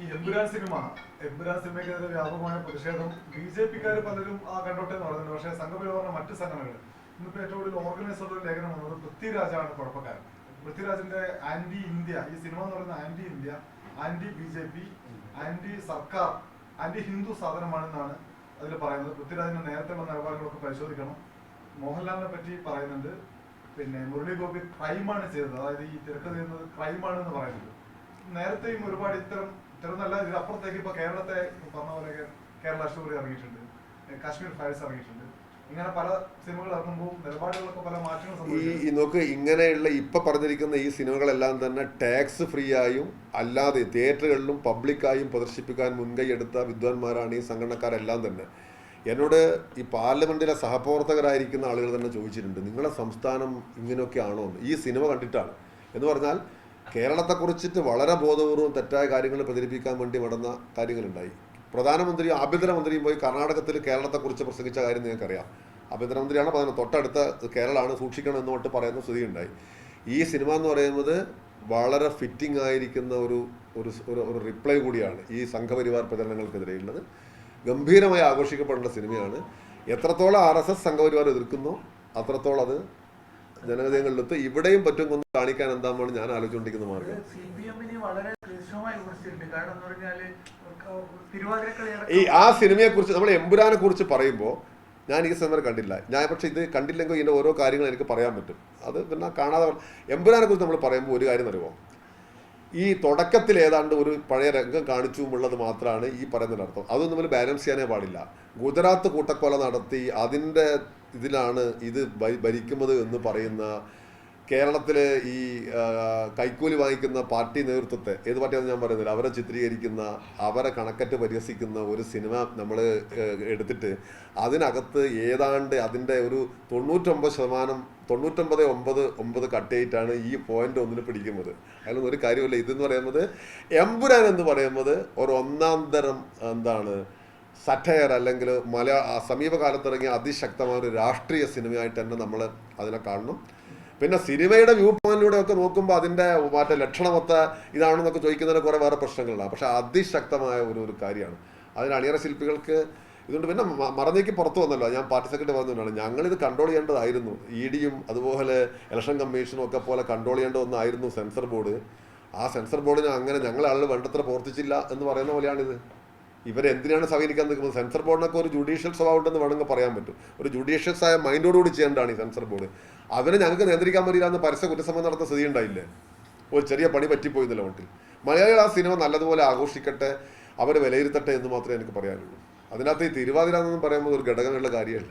ഈ എമ്പുരാൻ സിനിമ. എമ്പുരാൻ സിനിമയ്ക്കെതിരെ വ്യാപകമായ പ്രതിഷേധം ബി ജെ പിക്കാർ പലരും ആ കണ്ടോട്ടെ എന്ന് പറയുന്നുണ്ട്. പക്ഷേ സംഘപരിവാറിന്റെ മറ്റു സംഘടനകൾ ഇന്നിപ്പോ ഏറ്റവും കൂടുതൽ ഓർഗനൈസറുടെ ലേഖനം വന്നത് പൃഥ്വിരാജാണ് കുഴപ്പക്കാരൻ. പൃഥ്വിരാജിന്റെ ആന്റി ഇന്ത്യ ഈ സിനിമ എന്ന് പറയുന്ന anti India anti B J P anti സർക്കാർ ആന്റി ഹിന്ദു സാധനമാണെന്നാണ് അതിൽ പറയുന്നത്. പൃഥ്വിരാജിന്റെ നേരത്തെയുള്ള നിലപാടുകളൊക്കെ പരിശോധിക്കണം. മോഹൻലാലിനെ പറ്റി പറയുന്നുണ്ട്. പിന്നെ മുരളി ഗോപി ക്രൈമാണ് ചെയ്തത്. അതായത് ഈ തിരക്കഥ ചെയ്യുന്നത് ക്രൈമാണ് എന്ന് പറയുന്നത്. നേരത്തെയും ഒരുപാട് ഇത്തരം ഇത്തരം നല്ല ഇതിനപ്പുറത്തേക്ക് ഇപ്പൊ കേരളത്തെ പറഞ്ഞ പോലെ കേരള സ്റ്റോറി ഇറങ്ങിയിട്ടുണ്ട്. കാശ്മീർ ഫയൽസ് ഇറങ്ങിയിട്ടുണ്ട്. ഈ നോക്ക് ഇങ്ങനെയുള്ള ഇപ്പൊ പറഞ്ഞിരിക്കുന്ന ഈ സിനിമകളെല്ലാം തന്നെ ടാക്സ് ഫ്രീ ആയും അല്ലാതെ തിയേറ്ററുകളിലും പബ്ലിക്കായും പ്രദർശിപ്പിക്കാൻ മുൻകൈ എടുത്ത വിദ്വാൻമാരാണ് ഈ സംഘടനക്കാരെല്ലാം തന്നെ. എന്നോട് ഈ പാർലമെന്റിലെ സഹപ്രവർത്തകരായിരിക്കുന്ന ആളുകൾ തന്നെ ചോദിച്ചിട്ടുണ്ട് നിങ്ങളെ സംസ്ഥാനം ഇങ്ങനെയൊക്കെ ആണോ എന്ന് ഈ സിനിമ കണ്ടിട്ടാണ്. എന്ന് പറഞ്ഞാൽ കേരളത്തെക്കുറിച്ചിട്ട് വളരെ ബോധപൂർവം തെറ്റായ കാര്യങ്ങൾ പ്രചരിപ്പിക്കാൻ വേണ്ടി നടന്ന കാര്യങ്ങളുണ്ടായി. പ്രധാനമന്ത്രിയും ആഭ്യന്തരമന്ത്രിയും പോയി കർണാടകത്തിൽ കേരളത്തെക്കുറിച്ച് പ്രസംഗിച്ച കാര്യം നിങ്ങൾക്കറിയാം. ആഭ്യന്തരമന്ത്രിയാണ് പറയുന്നത് തൊട്ടടുത്ത കേരളമാണ് സൂക്ഷിക്കണം എന്ന് പറയുന്ന സ്ഥിതി ഉണ്ടായി ഈ സിനിമ എന്ന് പറയുന്നത് വളരെ ഫിറ്റിംഗ് ആയിരിക്കുന്ന ഒരു ഒരു ഒരു റിപ്ലൈ കൂടിയാണ് ഈ സംഘപരിവാർ പ്രചരണങ്ങൾക്കെതിരെയുള്ളത്. ഗംഭീരമായി ആഘോഷിക്കപ്പെടേണ്ട സിനിമയാണ്. എത്രത്തോളം ആർ എസ് എസ് സംഘപരിവാർ എതിർക്കുന്നു അത്രത്തോളം അത് ജനഹൃദയങ്ങളിലെത്ത് ഇവിടെയും പറ്റും കാണിക്കാൻ എന്താണെന്നാണ് ഞാൻ ആലോചിച്ചുകൊണ്ടിരിക്കുന്ന മാർഗം. ഈ ആ സിനിമയെ കുറിച്ച് നമ്മൾ എമ്പുരാനെ കുറിച്ച് പറയുമ്പോൾ ഞാൻ ഈ സിനിമ കണ്ടില്ല. ഞാൻ പക്ഷെ ഇത് കണ്ടില്ലെങ്കിൽ ഇതിന്റെ ഓരോ കാര്യങ്ങൾ എനിക്ക് പറയാൻ പറ്റും. അത് പിന്നെ കാണാതെ എമ്പുരാനെ കുറിച്ച് നമ്മൾ പറയുമ്പോൾ ഒരു കാര്യം അറിയുമോ? ഈ തുടക്കത്തിൽ ഏതാണ്ട് ഒരു പഴയ രംഗം കാണിച്ചു എന്നുള്ളത് മാത്രമാണ് ഈ പറയുന്നതിന്റെ അർത്ഥം. അതൊന്നും നമ്മൾ ബാലൻസ് ചെയ്യാനേ പാടില്ല. ഗുജറാത്ത് കൂട്ടക്കൊല നടത്തി അതിന്റെ ഇതിലാണ് ഇത് ഭരിക്കുന്നത് എന്ന് പറയുന്ന കേരളത്തിലെ ഈ കൈക്കൂലി വാങ്ങിക്കുന്ന പാർട്ടി നേതൃത്വത്തെ ഏത് പാർട്ടിയാണെന്ന് ഞാൻ പറയുന്നില്ല അവരെ ചിത്രീകരിക്കുന്ന അവരെ കണക്കറ്റ് പരിഹസിക്കുന്ന ഒരു സിനിമ നമ്മൾ എടുത്തിട്ട് അതിനകത്ത് ഏതാണ്ട് അതിന്റെ ഒരു തൊണ്ണൂറ്റൊമ്പത് ശതമാനം തൊണ്ണൂറ്റൊമ്പത് ഒമ്പത് ഒമ്പത് കട്ടയിട്ടാണ് ഈ പോയിന്റ് ഒന്നിന് പിടിക്കുന്നത്. അതിലൊന്നും ഒരു കാര്യമില്ല ഇതെന്ന് പറയുന്നത് എമ്പുരാൻ എന്ന് പറയുന്നത് ഒരു ഒന്നാം തരം എന്താണ് സറ്റയർ അല്ലെങ്കിൽ മല സമീപകാലത്ത് ഇറങ്ങിയ അതിശക്തമായ ഒരു രാഷ്ട്രീയ സിനിമയായിട്ട് തന്നെ നമ്മൾ അതിനെ കാണണം. പിന്നെ സിനിമയുടെ വ്യൂ പോയിന്റിലൂടെ ഒക്കെ നോക്കുമ്പോൾ അതിന്റെ മറ്റേ ലക്ഷണമൊത്ത ഇതാണെന്നൊക്കെ ചോദിക്കുന്നതിന് കുറേ വേറെ പ്രശ്നങ്ങളാണ് പക്ഷെ അതിശക്തമായ ഒരു ഒരു കാര്യമാണ്. അതിന് അണിയറ ശില്പികൾക്ക് ഇതുകൊണ്ട് പിന്നെ മറന്നേക്ക് പുറത്തു വന്നല്ലോ. ഞാൻ പാർട്ടി സെക്രട്ടറി പറഞ്ഞതുകൊണ്ടാണ് ഞങ്ങളിത് കൺട്രോൾ ചെയ്യേണ്ടതായിരുന്നു. ഇ ഡിയും അതുപോലെ ഇലക്ഷൻ കമ്മീഷനും ഒക്കെ പോലെ കൺട്രോൾ ചെയ്യേണ്ട ഒന്നായിരുന്നു സെൻസർ ബോർഡ്. ആ സെൻസർ ബോർഡിന് അങ്ങനെ ഞങ്ങളെ ആളുകൾ വേണ്ടത്ര പ്രവർത്തിച്ചില്ല എന്ന് പറയുന്ന പോലെയാണിത്. ഇവരെന്തിനാണ് സഹകരിക്കാൻ നിൽക്കുന്നത്? സെൻസർ ബോർഡിനൊക്കെ ഒരു ജുഡീഷ്യൽ സ്വഭാവം ഉണ്ടെന്ന് വേണമെങ്കിൽ പറയാൻ പറ്റും. ഒരു ജുഡീഷ്യസ് ആയ മൈൻഡോടുകൂടി ചെയ്യേണ്ടതാണ് ഈ സെൻസർ ബോർഡ്. അവരെ ഞങ്ങൾക്ക് നിയന്ത്രിക്കാൻ പറ്റില്ല എന്ന് പരസ്യ കുറ്റസമ്മതം നടത്തുന്ന സ്ഥിതി ഉണ്ടായില്ലേ? ഒരു ചെറിയ പണി പറ്റിപ്പോയിന്നില്ല മട്ടിൽ. മലയാളികൾ ആ സിനിമ നല്ലതുപോലെ ആഘോഷിക്കട്ടെ അവർ വിലയിരുത്തട്ടെ എന്ന് മാത്രമേ എനിക്ക് പറയാനുള്ളൂ. അതിനകത്ത് ഈ തിരുവാതിര എന്നൊന്നും പറയുമ്പോൾ ഒരു ഘടകമുള്ള കാര്യമല്ല.